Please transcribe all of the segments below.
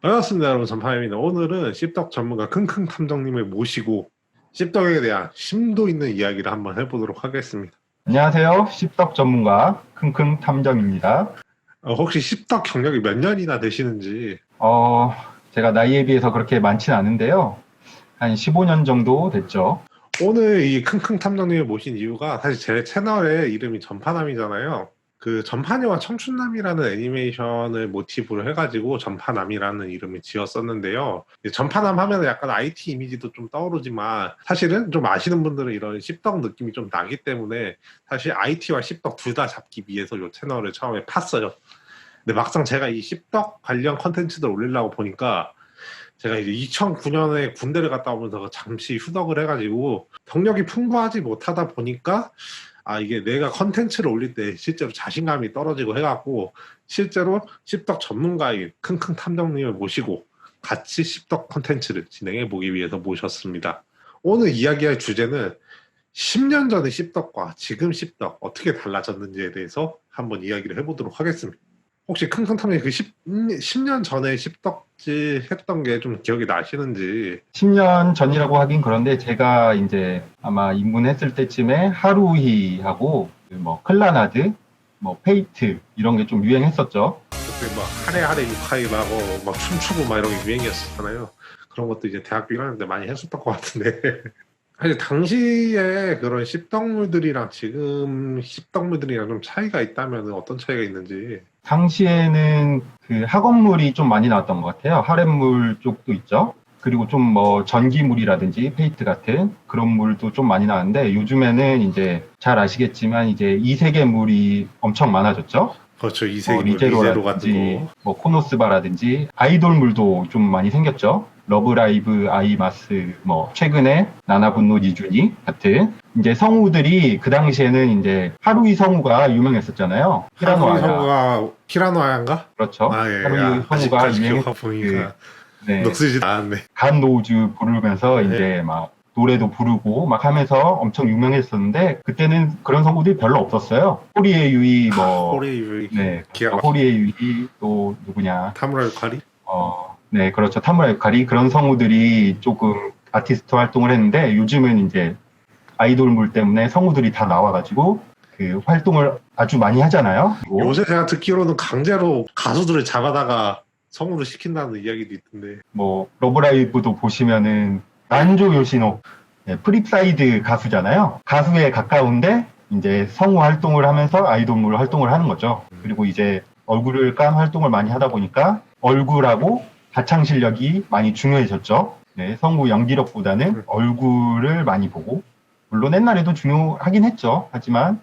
반갑습니다 여러분 전파입니다 오늘은 씹덕 전문가 킁킁 탐정님을 모시고 씹덕에 대한 심도 있는 이야기를 한번 해보도록 하겠습니다 안녕하세요. 씹덕 전문가 킁킁 탐정입니다. 어, 혹시 씹덕 경력이 몇 년이나 되시는지 어, 제가 나이에 비해서 그렇게 많진 않은데요. 한 15년 정도 됐죠. 오늘 이 킁킁 탐정님을 모신 이유가 사실 제 채널의 이름이 전파남이잖아요 그 전파녀와 청춘남이라는 애니메이션을 모티브로 해가지고 전파남이라는 이름을 지었었는데요. 전파남 하면 약간 IT 이미지도 좀 떠오르지만 사실은 좀 아시는 분들은 이런 씹덕 느낌이 좀 나기 때문에 사실 IT와 씹덕 둘 다 잡기 위해서 이 채널을 처음에 팠어요. 근데 막상 제가 이 씹덕 관련 컨텐츠들 올리려고 보니까 제가 이제 2009년에 군대를 갔다 오면서 잠시 휴덕을 해가지고 경력이 풍부하지 못하다 보니까 아 이게 내가 컨텐츠를 올릴 때 실제로 자신감이 떨어지고 해갖고 실제로 씹덕 전문가인 킁킁 탐정님을 모시고 같이 씹덕 컨텐츠를 진행해 보기 위해서 모셨습니다. 오늘 이야기할 주제는 10년 전의 씹덕과 지금 씹덕 어떻게 달라졌는지에 대해서 한번 이야기를 해보도록 하겠습니다. 혹시 킁킁 탐정님 그 10, 10년 전에 씹덕지 했던 게 좀 기억이 나시는지 10년 전이라고 하긴 그런데 제가 이제 아마 입문했을 때쯤에 하루히하고 뭐 클라나드, 뭐 페이트 이런 게 좀 유행했었죠. 그때 막 하레 하레 유카이라고 막 춤추고 막 이런 게 유행이었잖아요. 그런 것도 이제 대학교 1학년 때 많이 했었던 것 같은데. 사실 당시에 그런 씹덕물들이랑 지금 씹덕물들이랑 좀 차이가 있다면 어떤 차이가 있는지. 당시에는 그 학원물이 좀 많이 나왔던 것 같아요. 하렘물 쪽도 있죠. 그리고 좀 뭐 전기물이라든지 페이트 같은 그런 물도 좀 많이 나왔는데 요즘에는 이제 잘 아시겠지만 이제 이세계 물이 엄청 많아졌죠. 그렇죠. 뭐 이세계 리제로 같은 거. 뭐 코노스바라든지 아이돌 물도 좀 많이 생겼죠. 러브라이브, 아이마스, 뭐 최근에 나나분노 니준이 같은 이제 성우들이 그 당시에는 이제 하루이 성우가 유명했었잖아요. 히라노 히라노아야 성우가 히라노아야인가? 그렇죠. 아 예. 하루이 아, 성우가 유명했 보니까 네. 녹슬지 않았네. 간 노우즈 부르면서 네. 이제 막 노래도 부르고 막 하면서 엄청 유명했었는데 그때는 그런 성우들이 별로 없었어요. 호리의 유이 뭐 호리 유이 네, 막 호리의 유이 또 누구냐 타무라 유카리. 어, 네, 그렇죠. 타무라 유카리 그런 성우들이 조금 아티스트 활동을 했는데 요즘은 이제 아이돌물 때문에 성우들이 다 나와가지고 그 활동을 아주 많이 하잖아요. 요새 제가 듣기로는 강제로 가수들을 잡아다가 성우를 시킨다는 이야기도 있던데. 뭐 러브라이브도 보시면은 난조 요시노 네, 프립사이드 가수잖아요. 가수에 가까운데 이제 성우 활동을 하면서 아이돌물 활동을 하는 거죠. 그리고 이제 얼굴을 깐 활동을 많이 하다 보니까 얼굴하고 가창 실력이 많이 중요해졌죠. 네, 성우 연기력보다는 얼굴을 많이 보고 물론 옛날에도 중요하긴 했죠. 하지만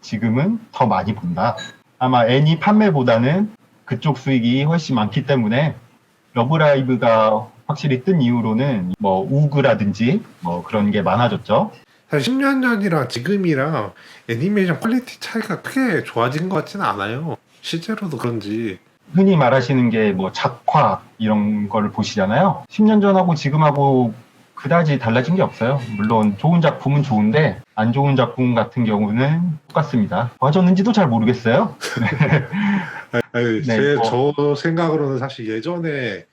지금은 더 많이 본다. 아마 애니 판매보다는 그쪽 수익이 훨씬 많기 때문에 러브라이브가 확실히 뜬 이후로는 뭐 우그라든지 뭐 그런 게 많아졌죠. 사실 10년 전이랑 지금이랑 애니메이션 퀄리티 차이가 크게 좋아진 것 같지는 않아요. 실제로도 그런지. 흔히 말하시는 게 뭐 작화 이런 거를 보시잖아요. 10년 전하고 지금하고 그다지 달라진 게 없어요. 물론 좋은 작품은 좋은데 안 좋은 작품 같은 경우는 똑같습니다. 좋아졌는지도 잘 모르겠어요. 아니, 네, 제, 뭐- 저 생각으로는 사실 예전에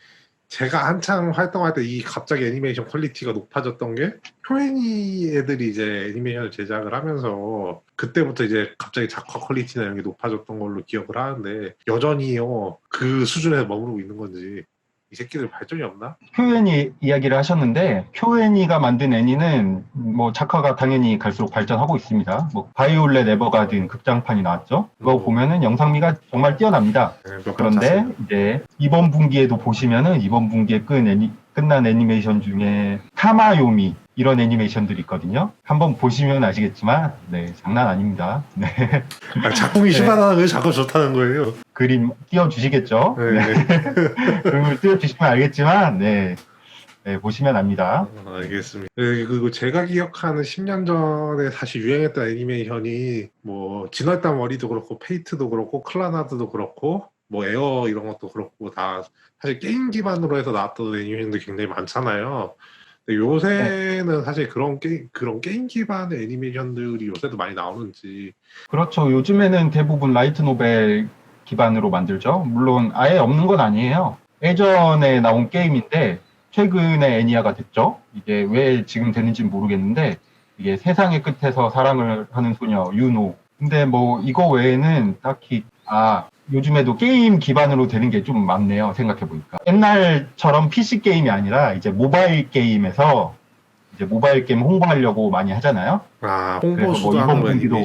제가 한창 활동할 때 이 갑자기 애니메이션 퀄리티가 높아졌던 게 표현이 애들이 이제 애니메이션을 제작을 하면서 그때부터 이제 갑자기 작화 퀄리티나 이런 게 높아졌던 걸로 기억을 하는데 여전히요 그 수준에 머무르고 있는 건지 이 새끼들 발전이 없나? 표현이 이야기를 하셨는데 표현이가 만든 애니는 뭐 작화가 당연히 갈수록 발전하고 있습니다. 뭐 바이올렛 에버가든 극장판이 나왔죠. 그거 음. 보면은 영상미가 정말 뛰어납니다. 네, 그런데. 이제 이번 분기에도 보시면은 이번 분기에 끝 애니, 끝난 애니메이션 중에 타마요미 이런 애니메이션들이 있거든요. 한번 보시면 아시겠지만 네 장난 아닙니다. 네 아, 작품이 심하다는 게 작품 좋다는 거예요. 그림 띄워주시겠죠. 네, 네. 네. 그림을 띄워주시면 알겠지만 네, 네, 보시면 압니다. 아, 알겠습니다. 네, 그리고 제가 기억하는 10년 전에 사실 유행했던 애니메이션이 뭐 진월단 머리도 그렇고 페이트도 그렇고 클라나드도 그렇고 뭐 에어 이런 것도 그렇고 다 사실 게임 기반으로 해서 나왔던 애니메이션도 굉장히 많잖아요. 근데 요새는 사실 그런 게임 그런 게임 기반의 애니메이션들이 요새도 많이 나오는지 그렇죠. 요즘에는 대부분 라이트 노벨 기반으로 만들죠. 물론 아예 없는 건 아니에요. 예전에 나온 게임인데 최근에 애니아가 됐죠. 이게 왜 지금 되는지 모르겠는데 이게 세상의 끝에서 사랑을 하는 소녀 유노. 근데 뭐 이거 외에는 딱히 아 요즘에도 게임 기반으로 되는 게 좀 많네요. 생각해 보니까 옛날처럼 PC 게임이 아니라 이제 모바일 게임에서 이제 모바일 게임 홍보하려고 많이 하잖아요. 아뭐 홍보수도 이번 하는 분기도-.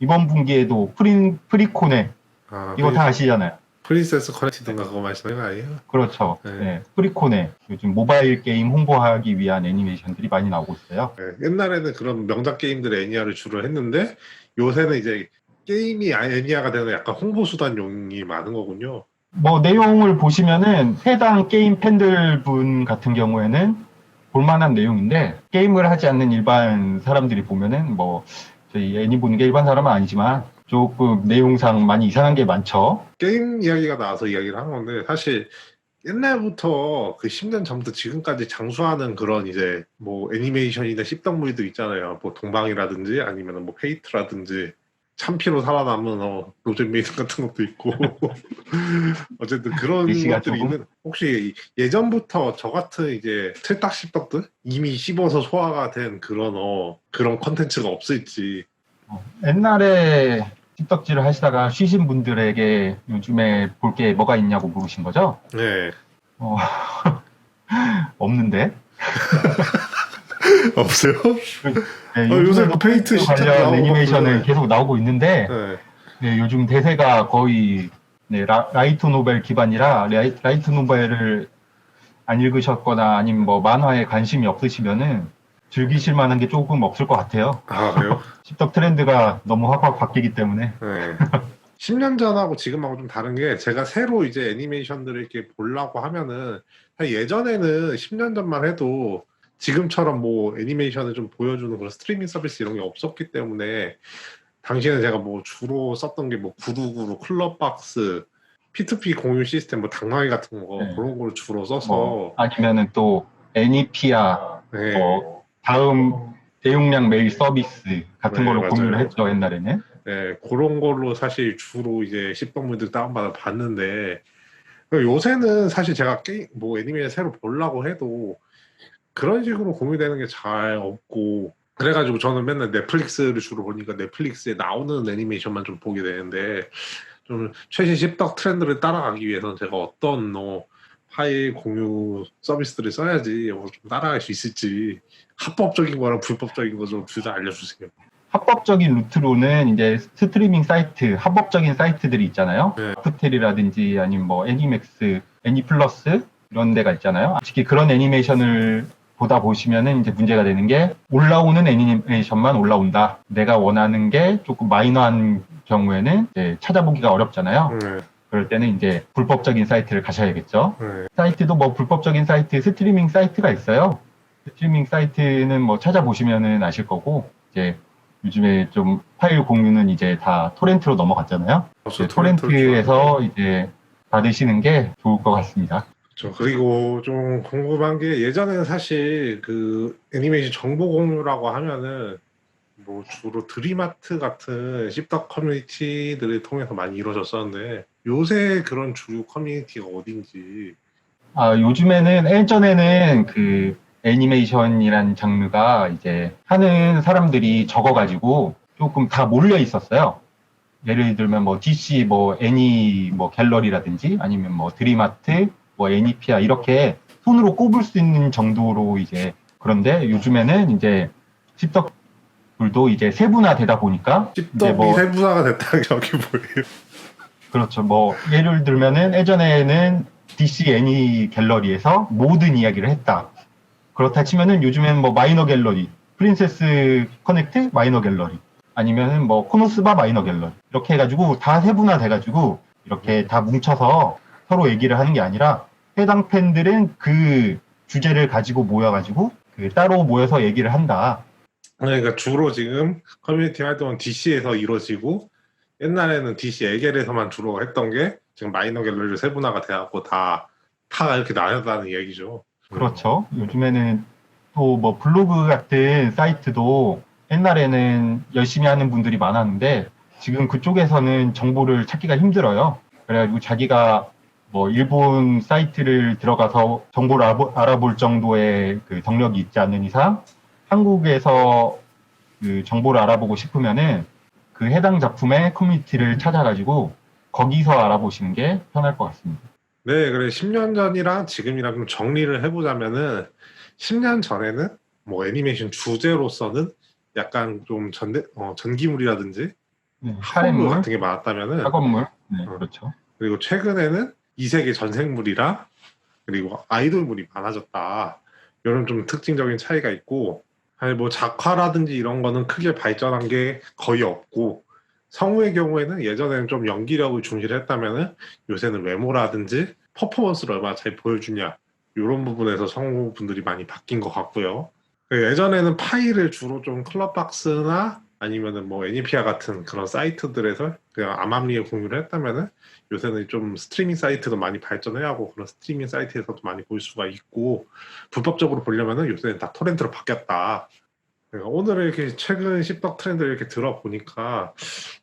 이번 분기에도 프린 프리코네 아, 이거 다 아시잖아요. 프린세스 커넥티드인가 그거 말씀하는 거 아니에요? 그렇죠. 네. 네. 프리코네 요즘 모바일 게임 홍보하기 위한 애니메이션들이 많이 나오고 있어요. 네, 옛날에는 그런 명작 게임들 애니아를 주로 했는데 요새는 이제 게임이 아- 애니아가 되는 약간 홍보 수단용이 많은 거군요. 뭐 내용을 보시면은 해당 게임 팬들 분 같은 경우에는 볼만한 내용인데 게임을 하지 않는 일반 사람들이 보면은 뭐 저희 애니 보는 게 일반 사람은 아니지만 조금 내용상 많이 이상한 게 많죠. 게임 이야기가 나와서 이야기를 하는 건데 사실 옛날부터 그 10년 전부터 지금까지 장수하는 그런 이제 뭐 애니메이션이나 씹덕물들 있잖아요. 뭐 동방이라든지 아니면 뭐 페이트라든지 참피로 살아남은 어, 로젠 메이슨 같은 것도 있고 어쨌든 그런 것들이? 있는 혹시 예전부터 저 같은 이제 틀딱 씹덕들 이미 씹어서 소화가 된 그런 어 그런 컨텐츠가 없을지 어, 옛날에 틱덕질을 하시다가 쉬신 분들에게 요즘에 볼 게 뭐가 있냐고 물으신 거죠? 네 어, 없는데. 없어요? 네, 어, 요새 뭐 페이트 시작 관련 애니메이션은. 계속 나오고 있는데 네. 네, 요즘 대세가 거의 네, 라, 이트 노벨 기반이라 라이, 라이트 노벨을 안 읽으셨거나 아니면 뭐 만화에 관심이 없으시면은 즐기실 만한 게 조금 없을 것 같아요. 아 그래요? 틱덕 트렌드가 너무 확확 바뀌기 때문에 네. 10년 전하고 지금하고 좀 다른 게 제가 새로 이제 애니메이션들을 이렇게 보려고 하면은 예전에는 10년 전만 해도 지금처럼 뭐 애니메이션을 좀 보여주는 그런 스트리밍 서비스 이런 게 없었기 때문에 당시에는 제가 뭐 주로 썼던 게 뭐 구두구루, 클럽박스, P2P 공유 시스템, 뭐 당나귀 같은 거 네. 그런 걸 주로 써서 뭐 아니면은 또 애니피아 네. 뭐 다음 대용량 메일 서비스 같은 네, 걸로 맞아요. 공유를 했죠 옛날에는. 네, 그런 걸로 사실 주로 이제 씹덕물들 다운받아 봤는데 요새는 사실 제가 게임 뭐 애니메이션 새로 보려고 해도 그런 식으로 공유되는 게 잘 없고 그래가지고 저는 맨날 넷플릭스를 주로 보니까 넷플릭스에 나오는 애니메이션만 좀 보게 되는데 좀 최신 씹덕 트렌드를 따라가기 위해서는 제가 어떤 뭐 파일 공유 서비스들을 써야지 뭐좀 따라갈 수 있을지 합법적인 거랑 불법적인 거 좀 둘 다 알려주세요. 합법적인 루트로는 이제 스트리밍 사이트, 합법적인 사이트들이 있잖아요. 네. 아프텔이라든지 아니면 뭐 애니맥스, 애니플러스 이런 데가 있잖아요. 특히 그런 애니메이션을 보다 보시면은 이제 문제가 되는 게 올라오는 애니메이션만 올라온다. 내가 원하는 게 조금 마이너한 경우에는 이제 찾아보기가 어렵잖아요. 네, 그럴 때는 이제 불법적인 사이트를 가셔야겠죠. 네. 사이트도 뭐 불법적인 사이트, 스트리밍 사이트가 있어요. 스트리밍 사이트는 뭐 찾아보시면은 아실 거고, 이제 요즘에 좀 파일 공유는 이제 다 토렌트로 넘어갔잖아요. 이제 토렌토를 토렌트에서 이제 받으시는 게 좋을 것 같습니다. 그렇죠. 그리고 좀 궁금한 게 예전에는 사실 그 애니메이션 정보 공유라고 하면은 뭐 주로 드림아트 같은 씹덕 커뮤니티들을 통해서 많이 이루어졌었는데 요새 그런 주요 커뮤니티가 어딘지 아, 요즘에는 예전에는 그 애니메이션이라는 장르가 이제 하는 사람들이 적어가지고 조금 다 몰려 있었어요. 예를 들면 뭐 DC 뭐 애니 뭐 갤러리라든지 아니면 뭐 드림아트 뭐 애니피아 이렇게 손으로 꼽을 수 있는 정도로 이제 그런데 요즘에는 이제 씹덕 들도 이제 세분화되다 보니까 이제 뭐 세분화가 됐다는 게 여기 뭐예요? 그렇죠. 뭐 예를 들면은 예전에는 DC 애니 갤러리에서 모든 이야기를 했다. 그렇다 치면은 요즘엔 뭐 마이너 갤러리, 프린세스 커넥트 마이너 갤러리, 아니면은 뭐 코노스바 마이너 갤러리 이렇게 해가지고 다 세분화 돼가지고 이렇게 다 뭉쳐서 서로 얘기를 하는 게 아니라 해당 팬들은 그 주제를 가지고 모여가지고 그 따로 모여서 얘기를 한다. 그러니까 주로 지금 커뮤니티 활동은 DC에서 이루어지고 옛날에는 DC 에겔에서만 주로 했던 게 지금 마이너 갤러리 세분화가 돼갖고 다, 다 이렇게 나뉘었다는 얘기죠. 그렇죠. 요즘에는 또 뭐 블로그 같은 사이트도 옛날에는 열심히 하는 분들이 많았는데 지금 그쪽에서는 정보를 찾기가 힘들어요. 그래가지고 자기가 뭐 일본 사이트를 들어가서 정보를 알아볼 정도의 그 덕력이 있지 않는 이상 한국에서 그 정보를 알아보고 싶으면은 그 해당 작품의 커뮤니티를 찾아가지고 거기서 알아보시는 게 편할 것 같습니다. 네, 그래 10년 전이랑 지금이랑 좀 정리를 해보자면은 10년 전에는 뭐 애니메이션 주제로서는 약간 좀 전대, 어, 전기물이라든지 네, 학원물 같은 게 많았다면은 학원물, 네, 어. 그렇죠. 그리고 최근에는 이 세계 전생물이랑 그리고 아이돌물이 많아졌다. 이런 좀 특징적인 차이가 있고, 아니 뭐 작화라든지 이런 거는 크게 발전한 게 거의 없고, 성우의 경우에는 예전에는 좀 연기력을 중시했다면은 요새는 외모라든지 퍼포먼스를 얼마나 잘 보여주냐 이런 부분에서 성우분들이 많이 바뀐 것 같고요. 그 예전에는 파일을 주로 좀 클럽박스나 아니면은 뭐 애니피아 같은 그런 사이트들에서 그냥 암암리에 공유를 했다면은 요새는 좀 스트리밍 사이트도 많이 발전해하고 그런 스트리밍 사이트에서도 많이 볼 수가 있고 불법적으로 보려면은 요새는 다 토렌트로 바뀌었다. 그러니까 오늘 이렇게 최근 씹덕 트렌드를 이렇게 들어보니까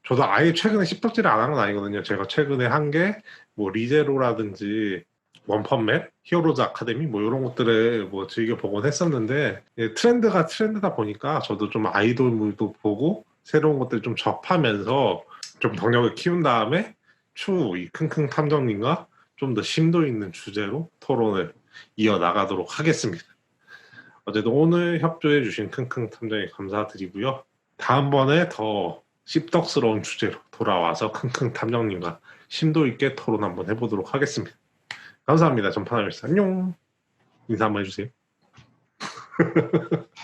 저도 아예 최근에 씹덕질을 안 한 건 아니거든요. 제가 최근에 한 게 뭐 리제로라든지 원펀맨, 히어로즈 아카데미 뭐 이런 것들을 뭐 즐겨 보곤 했었는데 예, 트렌드가 트렌드다 보니까 저도 좀 아이돌물도 보고 새로운 것들 좀 접하면서 좀 덕력을 키운 다음에 추후 이 킁킁 탐정님과 좀 더 심도 있는 주제로 토론을 이어 나가도록 하겠습니다. 어쨌든 오늘 협조해 주신 킁킁 탐정에 감사드리고요. 다음번에 더 씹덕스러운 주제로 돌아와서 킁킁 탐정님과 심도 있게 토론 한번 해보도록 하겠습니다. 감사합니다. 전파나멜스 안녕. 인사 한번 해주세요.